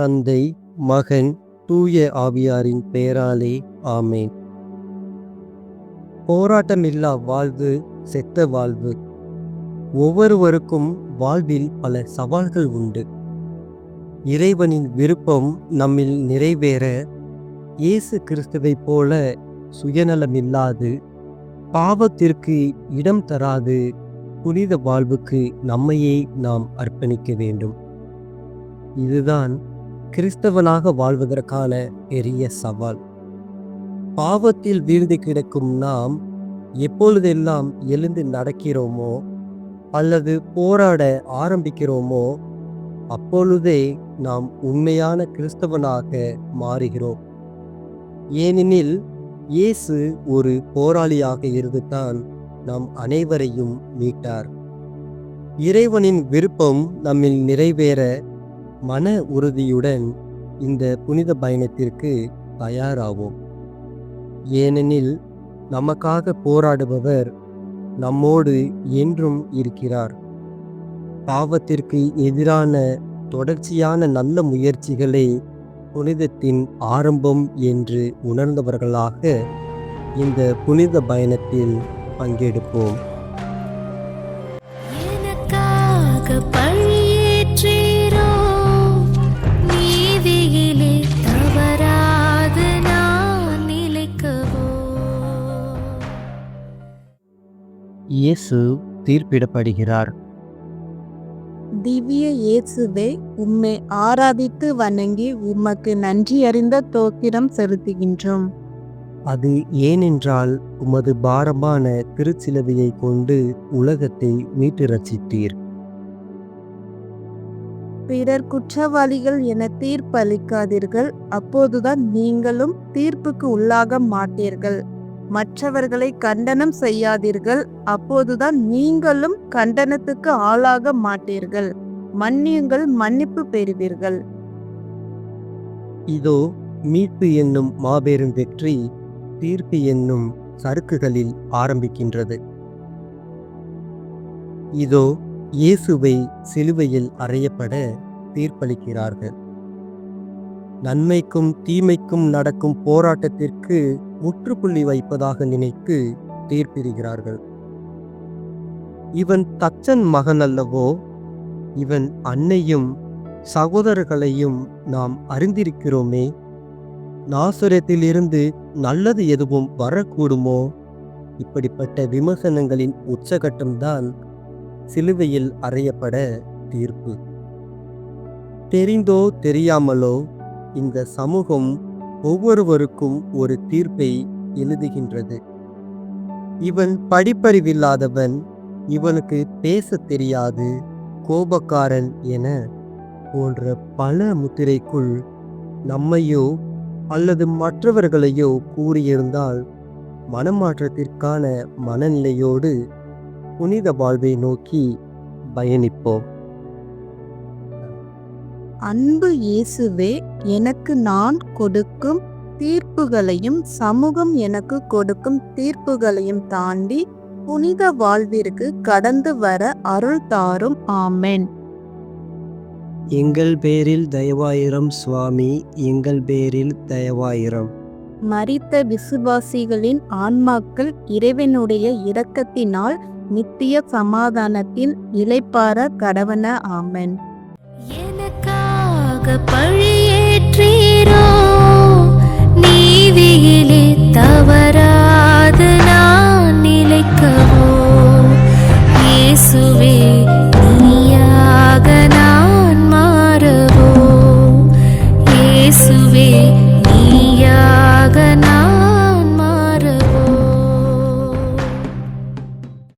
தந்தை மகன் தூய ஆவியாரின் பெயராலே ஆமேன். போராட்டமில்லா வாழ்வு செத்த வாழ்வு. ஒவ்வொருவருக்கும் வாழ்வில் பல சவால்கள் உண்டு. இறைவனின் விருப்பம் நம்மில் நிறைவேற இயேசு கிறிஸ்துவைப் போல சுயநலமில்லாது பாவத்திற்கு இடம் தராது புனித வாழ்வுக்கு நம்மையே நாம் அர்ப்பணிக்க வேண்டும். இதுதான் கிறிஸ்தவனாக வாழ்வதற்கான பெரிய சவால். பாவத்தில் வீழ்ந்து கிடக்கும் நாம் எப்பொழுதெல்லாம் எழுந்து நடக்கிறோமோ அல்லது போராட ஆரம்பிக்கிறோமோ அப்பொழுதே நாம் உண்மையான கிறிஸ்தவனாக மாறுகிறோம். ஏனெனில் இயேசு ஒரு போராளியாக இருந்துதான் நாம் அனைவரையும் மீட்டார். இறைவனின் விருப்பம் நம்மில் நிறைவேற மன உறுதியுடன் இந்த புனித பயணத்திற்கு தயாராவோம். ஏனெனில் நமக்காக போராடுபவர் நம்மோடு என்றும் இருக்கிறார். பாவத்திற்கு எதிரான தொடர்ச்சியான நல்ல முயற்சிகளை புனிதத்தின் ஆரம்பம் என்று உணர்ந்தவர்களாக இந்த புனித பயணத்தில் பங்கெடுப்போம். இயேசு தீர்ப்பிடப்படுகிறார். திவ்ய இயேசுவே உம்மை ஆராதித்து வணங்கி உமக்கு நன்றி அறிந்த தோத்திரம் செலுத்துகின்றோம். அது ஏனென்றால் உமது பாரமான திருச்சிலுவையை கொண்டு உலகத்தை மீட்டு ரசித்தீர் பிறர் குற்றவாளிகள் என தீர்ப்பளிக்காதீர்கள் அப்போதுதான் நீங்களும் தீர்ப்புக்கு உள்ளாக மாட்டீர்கள். மற்றவர்களை கண்டனம் செய்யாதீர்கள். அப்போதுதான் நீங்களும் கண்டனத்துக்கு ஆளாக மாட்டீர்கள். மன்னியுங்கள் மன்னிப்பு பெறுவீர்கள். இதோ மீட்பு என்னும் மாபெரும் வெற்றி தீர்ப்பு என்னும் சறுக்குகளில் ஆரம்பிக்கின்றது. இதோ இயேசுவை சிலுவையில் அறையப்பட தீர்ப்பளிக்கிறார்கள். நன்மைக்கும் தீமைக்கும் நடக்கும் போராட்டத்திற்கு முற்றுப்புள்ளி வைப்பதாக நினைத்து தீர்ப்பிடுகிறார்கள். இவன் தச்சன் மகன் அல்லவோ இவன் அன்னையும் சகோதரர்களையும் நாம் அறிந்திருக்கிறோமே. நாசுரத்திலிருந்து நல்லது எதுவும் வரக்கூடுமோ? இப்படிப்பட்ட விமர்சனங்களின் உச்சகட்டம்தான் சிலுவையில் அறையப்பட தீர்ப்பு. தெரிந்தோ தெரியாமலோ இந்த சமூகம் ஒவ்வொருவருக்கும் ஒரு தீர்ப்பை எழுதுகின்றது. இவன் படிப்பறிவில்லாதவன் இவனுக்கு பேசத் தெரியாது கோபக்காரன் என போன்ற பல முத்திரைக்குள் நம்மையோ அல்லது மற்றவர்களையோ கூறியிருந்தால் மனமாற்றத்திற்கான மனநிலையோடு புனித வாழ்வை நோக்கி பயணிப்போம். அன்பு இயேசுவே எனக்கு நான் கொடுக்கும் தீர்ப்புகளையும் சமூகம் எனக்கு கொடுக்கும் தீர்ப்புகளையும் தாண்டி புனித வாழ்விற்கு கடந்து வர அருள் தாரும். ஆமென். எங்கள் பேரில் தயவாயிரம் சுவாமி எங்கள் பேரில் தயவாயிரம். மரித்த விசுவாசிகளின் ஆன்மாக்கள் இறைவனுடைய இரக்கத்தினால் நித்திய சமாதானத்தில் இளைப்பார கடவன. ஆமென். நமக்காக பழியேற்றீரோ? நீதியிலே தவறாது நான் நிலைக்கவோ? இயேசுவே